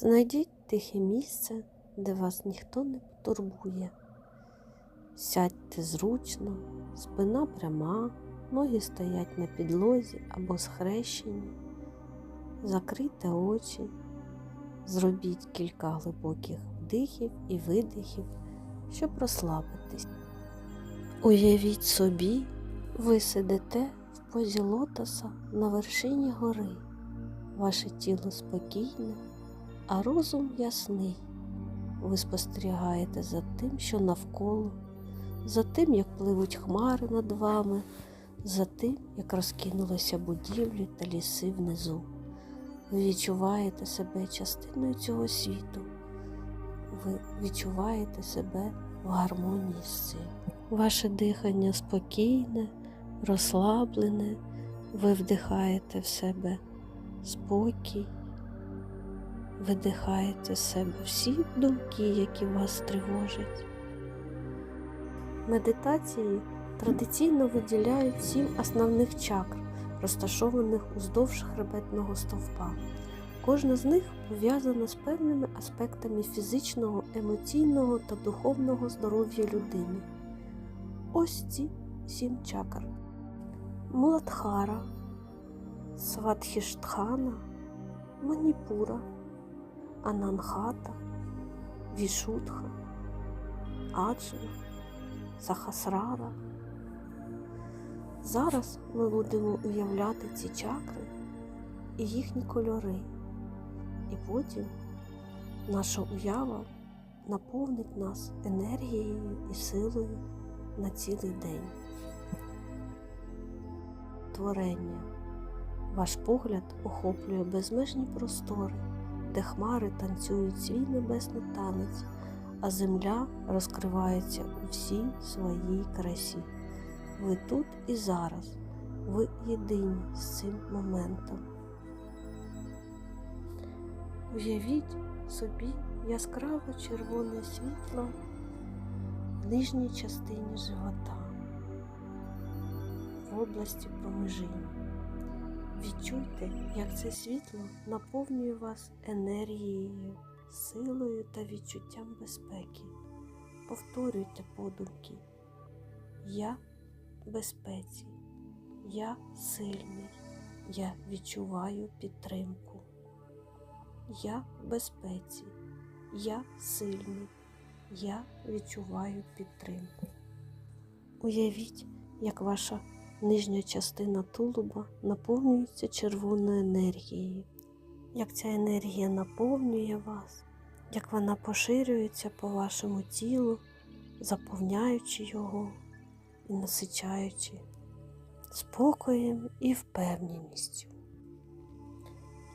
Знайдіть тихе місце, де вас ніхто не турбує. Сядьте зручно, спина пряма, ноги стоять на підлозі або схрещені. Закрийте очі, зробіть кілька глибоких вдихів і видихів, щоб розслабитись. Уявіть собі, ви сидите в позі лотоса на вершині гори. Ваше тіло спокійне, а розум ясний. Ви спостерігаєте за тим, що навколо, за тим, як пливуть хмари над вами, за тим, як розкинулися будівлі та ліси внизу. Ви відчуваєте себе частиною цього світу. Ви відчуваєте себе в гармонії з цим. Ваше дихання спокійне, розслаблене, ви вдихаєте в себе спокій, видихаєте з себе всі думки, які вас тривожать. Медитації традиційно виділяють сім основних чакр, розташованих уздовж хребетного стовпа. Кожна з них пов'язана з певними аспектами фізичного, емоційного та духовного здоров'я людини. Ось ці сім чакр. Муладхара, Сватхіштхана, Маніпура, Ананхата, Вішудха, Аджна, Сахасрара. Зараз ми будемо уявляти ці чакри і їхні кольори, і потім наша уява наповнить нас енергією і силою на цілий день. Творення. Ваш погляд охоплює безмежні простори, де хмари танцюють свій небесний танець, а земля розкривається у всій своїй красі. Ви тут і зараз, ви єдині з цим моментом. Уявіть собі яскраво червоне світло в нижній частині живота, в області промежиння. Відчуйте, як це світло наповнює вас енергією, силою та відчуттям безпеки. Повторюйте подумки. Я безпеці, я сильний, я відчуваю підтримку. Я безпеці, я сильний, я відчуваю підтримку. Уявіть, як ваша нижня частина тулуба наповнюється червоною енергією, як ця енергія наповнює вас, як вона поширюється по вашому тілу, заповняючи його і насичаючи спокоєм і впевненістю.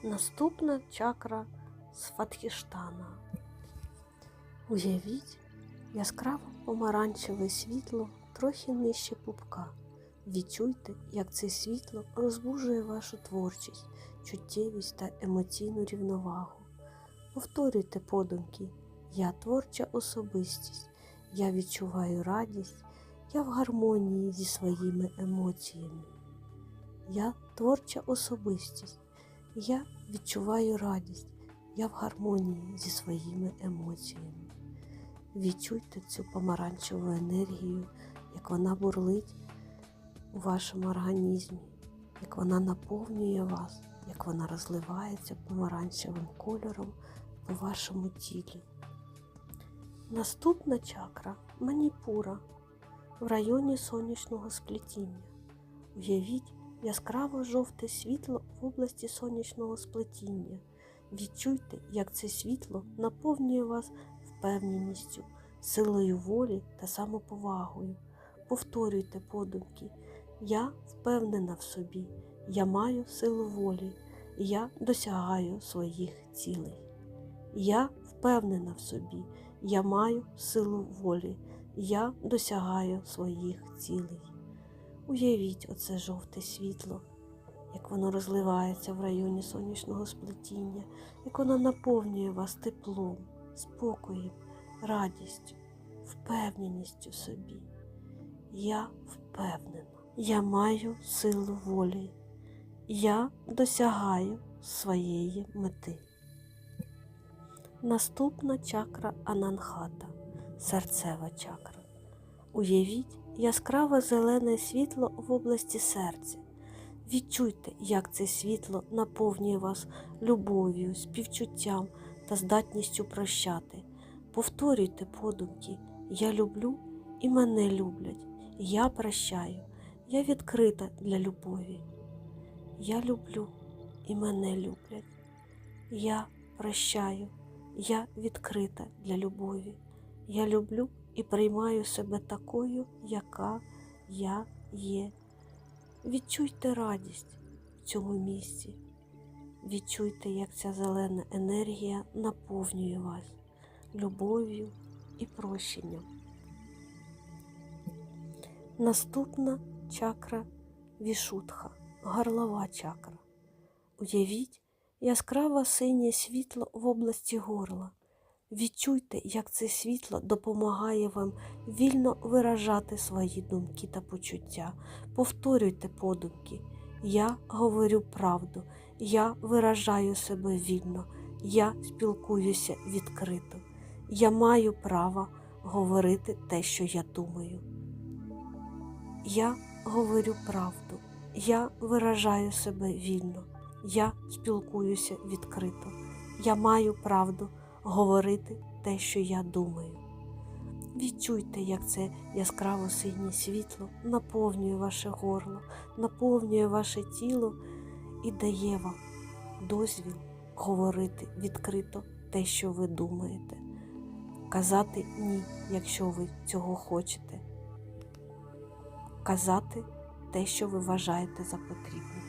Наступна чакра Сватхіштана. Уявіть яскраво помаранчеве світло трохи нижче пупка. Відчуйте, як це світло розбужує вашу творчість, чуттєвість та емоційну рівновагу. Повторюйте подумки. Я творча особистість, я відчуваю радість, я в гармонії зі своїми емоціями. Я творча особистість, я відчуваю радість, я в гармонії зі своїми емоціями. Відчуйте цю помаранчеву енергію, як вона бурлить у вашому організмі, як вона наповнює вас, як вона розливається помаранчевим кольором по вашому тілі. Наступна чакра маніпура в районі сонячного сплетіння. Уявіть яскраво жовте світло в області сонячного сплетіння. Відчуйте, як це світло наповнює вас впевненістю, силою волі та самоповагою. Повторюйте подумки. Я впевнена в собі, я маю силу волі, я досягаю своїх цілей. Я впевнена в собі, я маю силу волі, я досягаю своїх цілей. Уявіть оце жовте світло, як воно розливається в районі сонячного сплетіння, як воно наповнює вас теплом, спокоєм, радістю, впевненістю в собі. Я впевнена, я маю силу волі, я досягаю своєї мети. Наступна чакра Ананхата, серцева чакра. Уявіть яскраве зелене світло в області серця. Відчуйте, як це світло наповнює вас любов'ю, співчуттям та здатністю прощати. Повторюйте подумки Я люблю і мене люблять. Я прощаю, я відкрита для любові. Я люблю і мене люблять. Я прощаю, я відкрита для любові. Я люблю і приймаю себе такою, яка я є. Відчуйте радість в цьому місці. Відчуйте, як ця зелена енергія наповнює вас любов'ю і прощенням. Наступна чакра вішутха, горлова чакра. Уявіть яскраве синє світло в області горла. Відчуйте, як це світло допомагає вам вільно виражати свої думки та почуття. Повторюйте подумки. Я говорю правду, я виражаю себе вільно, я спілкуюся відкрито. Я маю право говорити те, що я думаю. Я говорю правду, я виражаю себе вільно, я спілкуюся відкрито. Я маю правду говорити те, що я думаю. Відчуйте, як це яскраво синє світло наповнює ваше горло, наповнює ваше тіло і дає вам дозвіл говорити відкрито те, що ви думаєте, казати ні, якщо ви цього хочете, казати те, що ви вважаєте за потрібне.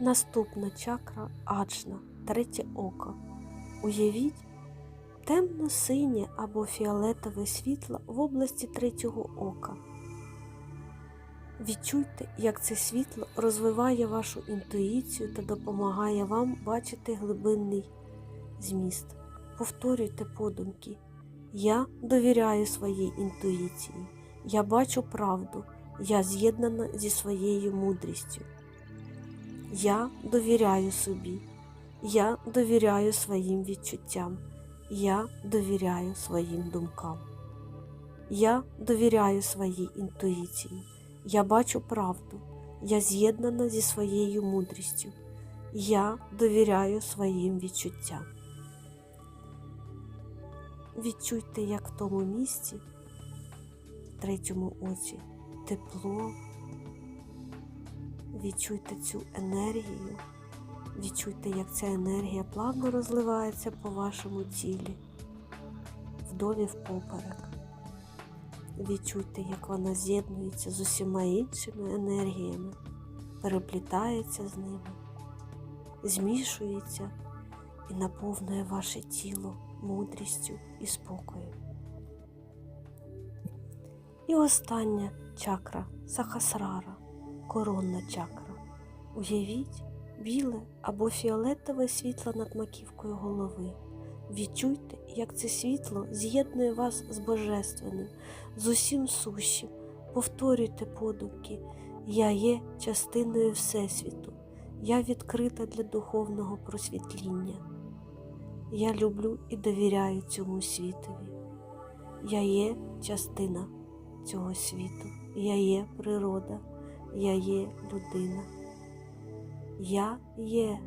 Наступна чакра аджна, третє око. Уявіть темно-синє або фіолетове світло в області третього ока. Відчуйте, як це світло розвиває вашу інтуїцію та допомагає вам бачити глибинний зміст. Повторюйте подумки. Я довіряю своїй інтуїції, я бачу правду, я з'єднана зі своєю мудрістю. Я довіряю собі, я довіряю своїм відчуттям, я довіряю своїм думкам. Я довіряю своїй інтуїції, я бачу правду, я з'єднана зі своєю мудрістю, я довіряю своїм відчуттям. Відчуйте, як в тому місці, третьому оці, тепло. Відчуйте цю енергію, відчуйте, як ця енергія плавно розливається по вашому тілі, вдолі впоперек. Відчуйте, як вона з'єднується з усіма іншими енергіями, переплітається з ними, змішується і наповнює ваше тіло мудрістю і спокоєм. І остання чакра Сахасрара коронна чакра. Уявіть біле або фіолетове світло над маківкою голови. Відчуйте, як це світло з'єднує вас з Божественним, з усім сущим. Повторюйте подумки. Я є частиною Всесвіту. Я відкрита для духовного просвітління. Я люблю і довіряю цьому світові. Я є частина цього світу. Я є природа. Я є людина. Я є.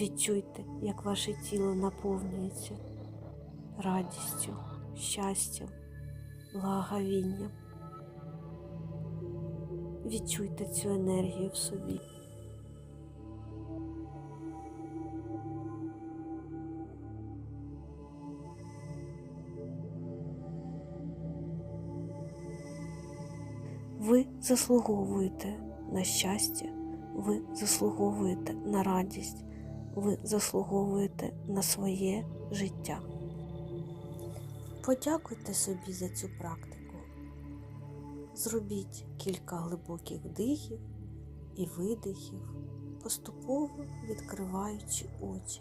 Відчуйте, як ваше тіло наповнюється радістю, щастям, благовінням. Відчуйте цю енергію в собі. Ви заслуговуєте на щастя, ви заслуговуєте на радість, ви заслуговуєте на своє життя. Подякуйте собі за цю практику. Зробіть кілька глибоких вдихів і видихів, поступово відкриваючи очі.